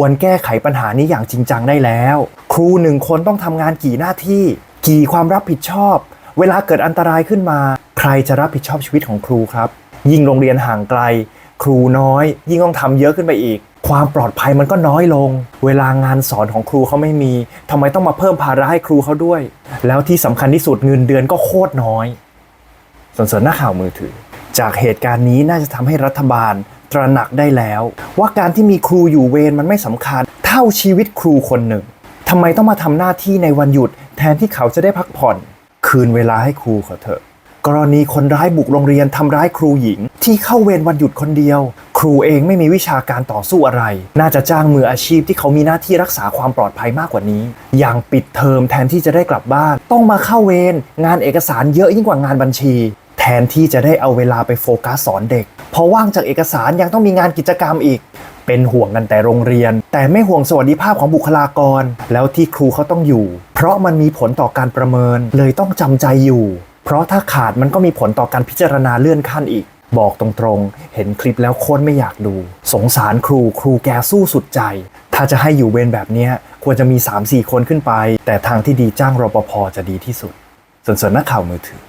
ควรแก้ไขปัญหานี้อย่างจริงจังได้แล้ว ครูหนึ่งคนต้องทำงานกี่หน้าที่ กี่ความรับผิดชอบ เวลาเกิดอันตรายขึ้นมา ใครจะรับผิดชอบชีวิตของครูครับ ยิ่งโรงเรียนห่างไกล ครูน้อย ยิ่งต้องทำเยอะขึ้นไปอีก ความปลอดภัยมันก็น้อยลง เวลางานสอนของครูเขาไม่มีทำไมต้องมาเพิ่มภาระให้ครูเขาด้วย แล้วที่สำคัญที่สุดเงินเดือนก็โคตรน้อยส่วนส่วนหน้าข่าวมือถือ จากเหตุการณ์นี้น่าจะทำให้รัฐบาล ตระหนักได้แล้ว ว่าการที่มีครูอยู่เวรมันไม่สำคัญ เท่าชีวิตครูคนหนึ่งทำไมต้องมาทำหน้าที่ในวันหยุด แทนที่เขาจะได้พักผ่อน คืนเวลาให้ครูเขาเถอะ กรณีคนร้ายบุกโรงเรียนทำร้ายครูหญิง ที่เข้าเวรวันหยุดคนเดียว ครูเองไม่มีวิชาการต่อสู้อะไร น่าจะจ้างมืออาชีพที่เขามีหน้าที่รักษาความปลอดภัยมากกว่านี้ อย่างปิดเทอมแทนที่จะได้กลับบ้าน ต้องมาเข้าเวรงานเอกสารเยอะยิ่งกว่างานบัญชี นที่จะได้เอาเวลาไปโฟกัสสอนเด็ก พอว่างจากเอกสารยังต้องมีงานกิจกรรมอีก เป็นห่วงกันแต่โรงเรียน แต่ไม่ห่วงสวัสดิภาพของบุคลากร แล้วที่ครูเขาต้องอยู่ เพราะมันมีผลต่อการประเมินเลยต้องจำใจอยู่ เพราะถ้าขาดมันก็มีผลต่อการพิจารณาเลื่อนขั้นอีกบอกตรงๆ เห็นคลิปแล้วโคตรไม่อยากดู สงสารครูครูแกสู้สุดใจ ถ้าจะให้อยู่เวรแบบนี้ควรจะมี 3-4 คนขึ้นไป แต่ทางที่ดีจ้างรปภจะดีที่สุด ส่วนส่วนนักข่าวมือถือ